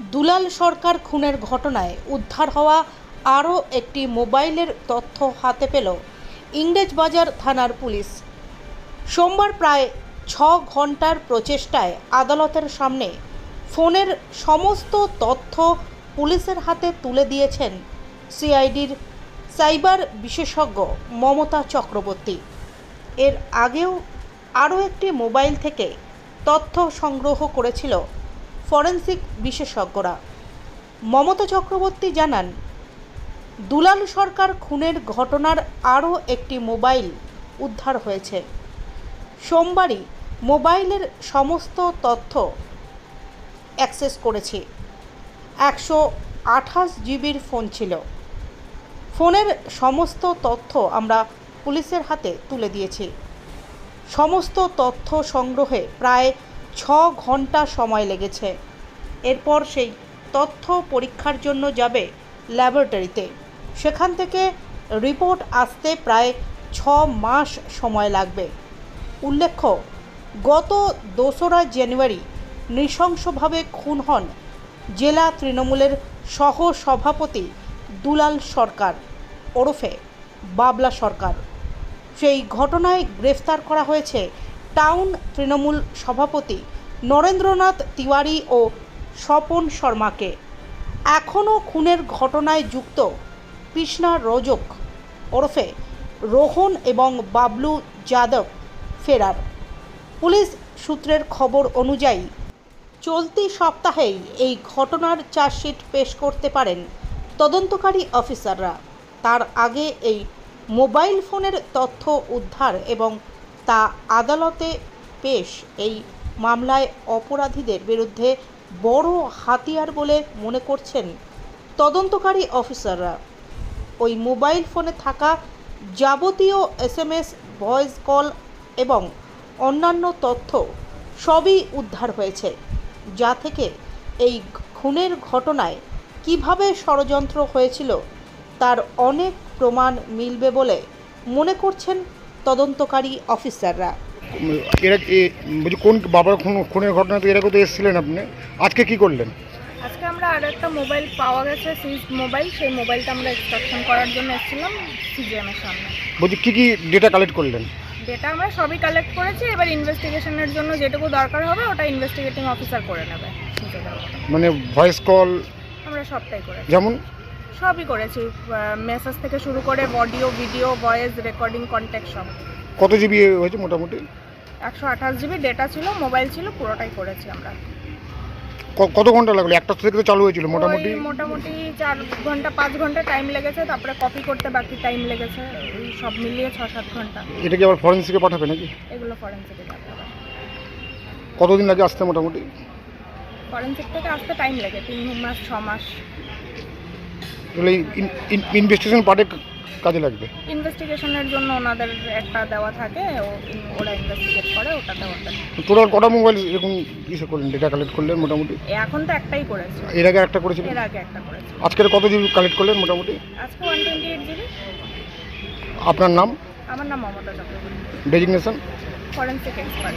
দুলাল সরকার খুনের ঘটনায় উদ্ধার হওয়া আরও একটি মোবাইলের তথ্য হাতে পেল ইংরেজবাজার থানার পুলিশ। সোমবার প্রায় ছ ঘণ্টার প্রচেষ্টায় আদালতের সামনে ফোনের সমস্ত তথ্য পুলিশের হাতে তুলে দিয়েছেন সিআইডির সাইবার বিশেষজ্ঞ মমতা চক্রবর্তী। এর আগেও আরও একটি মোবাইল থেকে তথ্য সংগ্রহ করেছিল ফরেনসিক বিশেষজ্ঞরা। মমতা চক্রবর্তী জানান, দুলাল সরকার খুনের ঘটনার আরও একটি মোবাইল উদ্ধার হয়েছে। সোমবারই মোবাইলের সমস্ত তথ্য অ্যাক্সেস করেছি। একশো আঠাশ জিবির ফোন ছিল। ফোনের সমস্ত তথ্য আমরা পুলিশের হাতে তুলে দিয়েছি। সমস্ত তথ্য সংগ্রহে প্রায় ছ ঘণ্টা সময় লেগেছে। এরপর সেই তথ্য পরীক্ষার জন্য যাবে ল্যাবরেটরিতে। সেখান থেকে রিপোর্ট আসতে প্রায় ছ মাস সময় লাগবে। উল্লেখ্য, গত দোসরা জানুয়ারি নৃশংসভাবে খুন হন জেলা তৃণমূলের সহ সভাপতি দুলাল সরকার, ওরফে বাবলা সরকার। সেই ঘটনায় গ্রেফতার করা হয়েছে টাউন তৃণমূল সভাপতি নরেন্দ্রনাথ তিওয়ারি ও স্বপন শর্মাকে। এখনও খুনের ঘটনায় যুক্ত কৃষ্ণা রোজক ওরফে রোহন এবং বাবলু যাদব ফেরার। পুলিশ সূত্রের খবর অনুযায়ী, চলতি সপ্তাহেই এই ঘটনার চার্জশিট পেশ করতে পারেন তদন্তকারী অফিসাররা। তার আগে এই মোবাইল ফোনের তথ্য উদ্ধার এবং তা আদালতে পেশ এই মামলায় অপরাধীদের বিরুদ্ধে বড় হাতিয়ার বলে মনে করছেন তদন্তকারী অফিসাররা। ওই মোবাইল ফোনে থাকা যাবতীয় এসএমএস, ভয়েস কল এবং অন্যান্য তথ্য সবই উদ্ধার হয়েছে, যা থেকে এই খুনের ঘটনায় কীভাবে ষড়যন্ত্র হয়েছিল তার অনেক প্রমাণ মিলবে বলে মনে করছেন তদন্তকারী অফিসাররা। এরা এ- বলছি কোন বাবার খুন খুনের ঘটনা তো এরকম তো এসেছিলেন আপনি? আজকে কি করলেন? আজকে আমরা আর একটা মোবাইল পাওয়া গেছে সিজ মোবাইল। সেই মোবাইলটা আমরা এক্সট্রাকশন করার জন্য এসেছিলাম সিজিএম এর সামনে। বলছি কি কি ডেটা কালেক্ট করলেন? ডেটা আমরা সবই কালেক্ট করেছি। এবার ইনভেস্টিগেশনের জন্য যেটুকু দরকার হবে ওটা ইনভেস্টিগেটিং অফিসার করে নেবে। মানে ভয়েস কল আমরা সবটাই করেছি। যেমন? সবই করেছি মেসেজ থেকে শুরু করে audio video voice recording contact সব। কত জিবি হয়েছে মোটামুটি? একশো আঠাশ জিবি ডেটা ছিল মোবাইল ছিল পুরোটাই করেছি আমরা। কত ঘণ্টা লাগল? একটা থেকে তো চালু হয়েছিল মোটামুটি। মোটামুটি চার ঘণ্টা পাঁচ ঘণ্টা টাইম লেগেছে তারপরে কপি করতে বাকি টাইম লেগেছে এই সব মিলিয়ে ছ সাত ঘণ্টা। এটা কি আবার ফরেন্সিকে পাঠাবে নাকি? এগুলো ফরেন্সিকে আবার কতদিন লাগে আসতে মোটামুটি? ফরেন্সিক থেকে আসতে টাইম লাগে তিন মাস ছ মাস। তাহলে ইনভেস্টিগেশন পার্টে কাজে লাগবে। ইনভেস্টিগেশনের জন্য ওনাদের একটা দেওয়া থাকে ওরা ইনভেস্টিগেট করে ওটাতে ওদের টোটাল কটা মোবাইল এরকম ইসে করলেন ডেটা কালেক্ট করলেন মোটামুটি? এখন তো একটাই করেছে। এর আগে একটা করেছিলেন এর আগে একটা করেছে। আজকের কত জিবি কালেক্ট করলেন মোটামুটি? আজকে ওয়ান টোয়েন্টি এইট জিবি আপনার নাম? আমার নাম Mamata Chakraborty. Designation forensic expert